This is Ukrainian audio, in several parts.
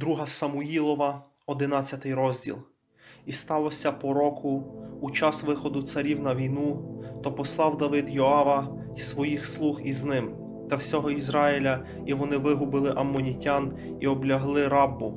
Друга Самуїлова, 11 розділ. І сталося по року, у час виходу царів на війну, то послав Давид Йоава і своїх слуг із ним та всього Ізраїля, і вони вигубили аммонітян і облягли раббу.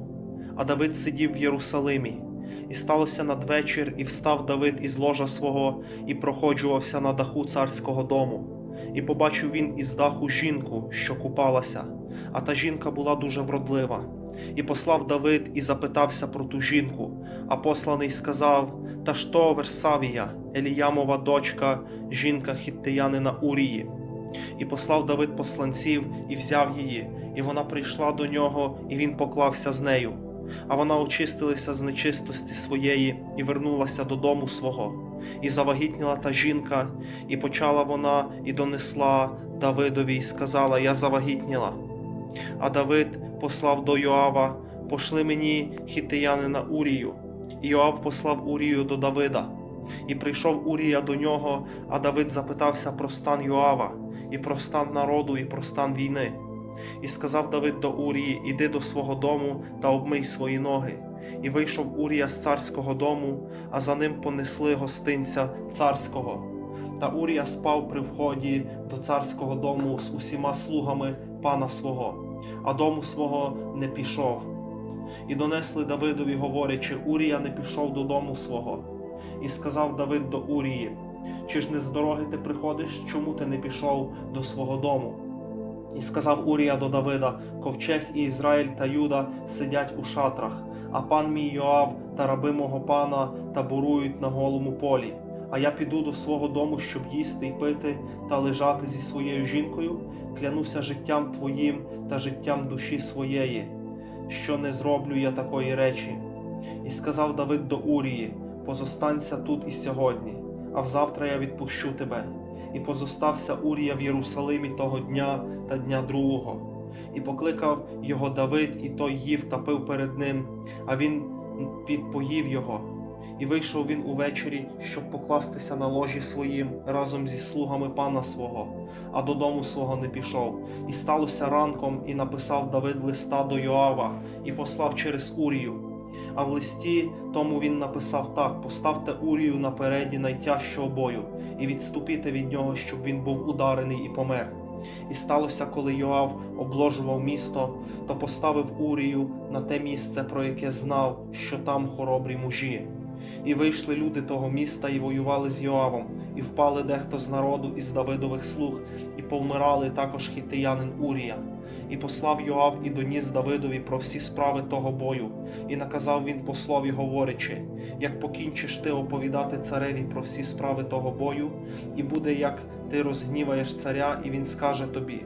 А Давид сидів в Єрусалимі. І сталося надвечір, і встав Давид із ложа свого, і проходжувався на даху царського дому. І побачив він із даху жінку, що купалася, а та жінка була дуже вродлива. І послав Давид і запитався про ту жінку. А посланий сказав: Та то Версавія, Еліямова дочка, жінка хіттеянина Урії. І послав Давид посланців і взяв її, і вона прийшла до нього, і він поклався з нею. А вона очистилася з нечистості своєї і вернулася додому свого. І завагітніла та жінка, і почала вона і донесла Давидові, і сказала: Я завагітніла. А Давид послав до Йоава, пошли мені хітеянина Урію. І Йоав послав Урію до Давида. І прийшов Урія до нього, а Давид запитався про стан Йоава, і про стан народу, і про стан війни. І сказав Давид до Урії: Іди до свого дому та обмий свої ноги. І вийшов Урія з царського дому, а за ним понесли гостинця царського. Та Урія спав при вході до царського дому з усіма слугами пана свого, а дому свого не пішов. І донесли Давидові, говорячи, Урія не пішов додому свого. І сказав Давид до Урії: Чи ж не з дороги ти приходиш, чому ти не пішов до свого дому? І сказав Урія до Давида: Ковчег і Ізраїль та Юда сидять у шатрах, а пан мій Йоав та раби мого пана таборують на голому полі. А я піду до свого дому, щоб їсти й пити та лежати зі своєю жінкою, клянуся життям твоїм та життям душі своєї, що не зроблю я такої речі. І сказав Давид до Урії: Позостанься тут і сьогодні, а взавтра я відпущу тебе. І позостався Урія в Єрусалимі того дня та дня другого. І покликав його Давид, і той їв та пив перед ним, а він підпоїв його. І вийшов він увечері, щоб покластися на ложі своїм разом зі слугами пана свого, а додому свого не пішов. І сталося ранком, і написав Давид листа до Йоава, і послав через Урію. А в листі тому він написав так: поставте Урію напереді найтяжчого бою, і відступіте від нього, щоб він був ударений і помер. І сталося, коли Йоав обложував місто, то поставив Урію на те місце, про яке знав, що там хоробрі мужі. І вийшли люди того міста і воювали з Йоавом, і впали дехто з народу із Давидових слуг, і повмирали також хітиянин Урія. І послав Йоав і доніс Давидові про всі справи того бою, і наказав він послові, говорячи: як покінчиш ти оповідати цареві про всі справи того бою, і буде як ти розгніваєш царя, і він скаже тобі,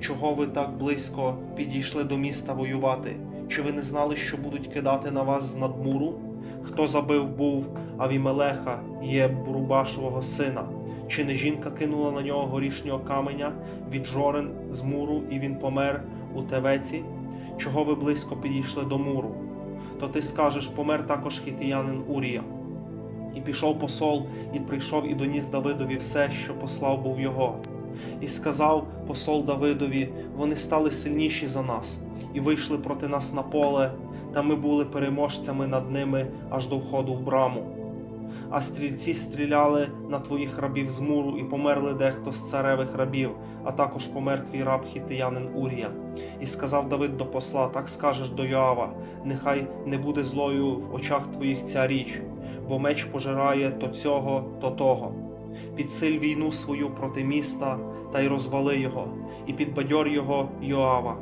чого ви так близько підійшли до міста воювати? Чи ви не знали, що будуть кидати на вас з надмуру? Хто забив був Авімелеха, є Бурубашового сина? Чи не жінка кинула на нього горішнього каменя від жорен з муру, і він помер у тевеці? Чого ви близько підійшли до муру? То ти скажеш, помер також хітиянин Урія. І пішов посол, і прийшов і доніс Давидові все, що послав був його. І сказав посол Давидові: вони стали сильніші за нас, і вийшли проти нас на поле, та ми були переможцями над ними аж до входу в браму. А стрільці стріляли на твоїх рабів з муру, і померли дехто з царевих рабів, а також помер твій раб хітиянин Урія. І сказав Давид до посла: Так скажеш до Йоава, нехай не буде злою в очах твоїх ця річ, бо меч пожирає то цього, то того. Підсиль війну свою проти міста та й розвали його, і підбадьор його Йоава.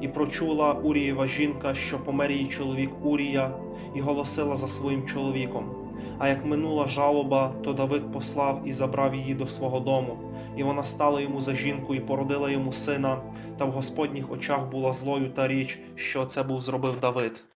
І прочула Урієва жінка, що помер її чоловік Урія, і голосила за своїм чоловіком. А як минула жалоба, то Давид послав і забрав її до свого дому, і вона стала йому за жінку і породила йому сина, та в Господніх очах була злою та річ, що це був зробив Давид.